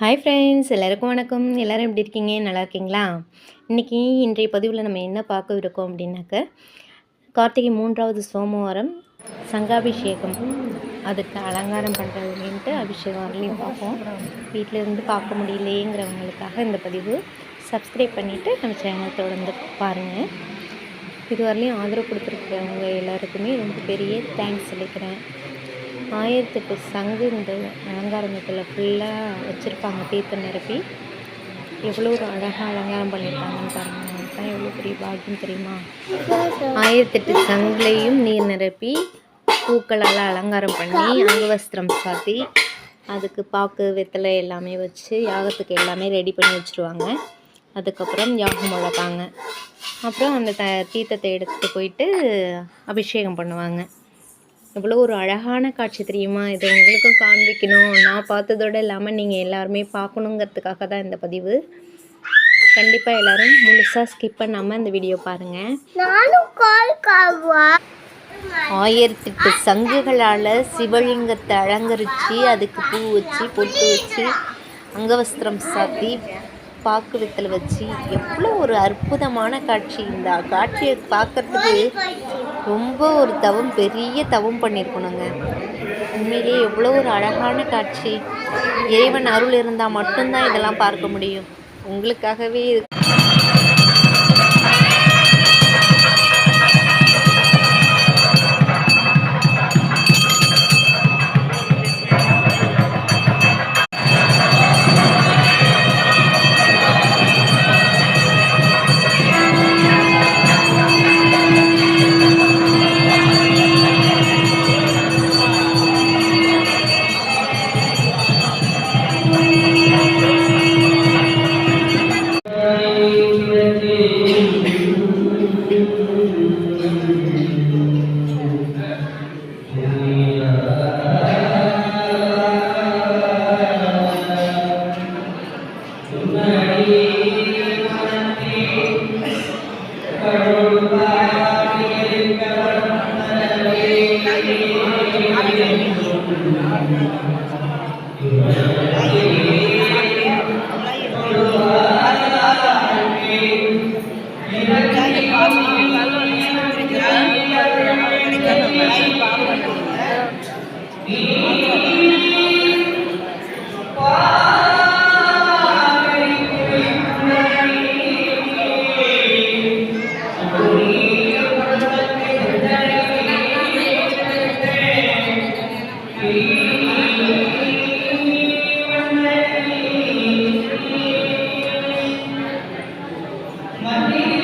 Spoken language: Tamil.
ஹாய் ஃப்ரெண்ட்ஸ் எல்லாருக்கும் வணக்கம். எல்லோரும் எப்படி இருக்கீங்க? நல்லா இருக்கீங்களா? இன்றைக்கி இன்றைய பதிவில் நம்ம என்ன பார்க்க இருக்கோம் அப்படின்னாக்க கார்த்திகை மூன்றாவது சோமவாரம் சங்காபிஷேகம். அதுக்கு அலங்காரம் பண்ணுறதுலேன்ட்டு அபிஷேகம் வரலையும் பார்ப்போம். வீட்டில் இருந்து பார்க்க முடியலையேங்கிறவங்களுக்காக இந்த பதிவு சப்ஸ்கிரைப் பண்ணிவிட்டு நம்ம சேனல் தொடர்ந்து பாருங்கள் இதுவரையிலையும் ஆதரவு கொடுத்துருக்கிறவங்க எல்லாருக்குமே ரொம்ப பெரிய தேங்க்ஸ் சொல்லிக்கிறேன். ஆயிரத்தெட்டு சங்கு இந்த அலங்காரத்தில் ஃபுல்லாக வச்சுருப்பாங்க தீர்த்த நிரப்பி. எவ்வளோ ஒரு அழகாக அலங்காரம் பண்ணியிருக்காங்கன்னு பாருங்கள் அதுதான் எவ்வளோ பெரிய பாக்கியம் தெரியுமா? ஆயிரத்தெட்டு சங்குலையும் நீர் நிரப்பி பூக்களால் அலங்காரம் பண்ணி அங்கவஸ்திரம் சாத்தி அதுக்கு பாக்கு வெத்தலை எல்லாமே வச்சு யாகத்துக்கு எல்லாமே ரெடி பண்ணி வச்சுருவாங்க. அதுக்கப்புறம் யாகம் வளர்ப்பாங்க அப்புறம் அந்த த தீர்த்தத்தை எடுத்துகிட்டு போயிட்டு அபிஷேகம் பண்ணுவாங்க. எவ்வளோ ஒரு அழகான காட்சி தெரியுமா? இது உங்களுக்கும் காண்பிக்கணும். நான் பார்த்ததோட இல்லாமல் நீங்கள் எல்லாருமே பார்க்கணுங்கிறதுக்காக தான் இந்த பதிவு. கண்டிப்பாக எல்லோரும் முழுசாக ஸ்கிப் பண்ணாமல் இந்த வீடியோ பாருங்கள் ஆயிரத்தெட்டு சங்குகளால் சிவலிங்கத்தை அலங்கரித்து அதுக்கு பூ வச்சு பொட்டு வச்சு அங்கவஸ்திரம் சாத்தி பாக்கு வெத்தலை வச்சு எவ்வளோ ஒரு அற்புதமான காட்சி. இந்த காட்சியை பார்க்கறதுக்கு ரொம்ப ஒரு தவம் பெரிய தவம் பண்ணியிருக்கணுங்க. உண்மையிலேயே எவ்வளோ ஒரு அழகான காட்சி. இறைவன் அருள் இருந்தால் மட்டும்தான் இதெல்லாம் பார்க்க முடியும். உங்களுக்காகவே உண்டாடு உண்டாடு మరి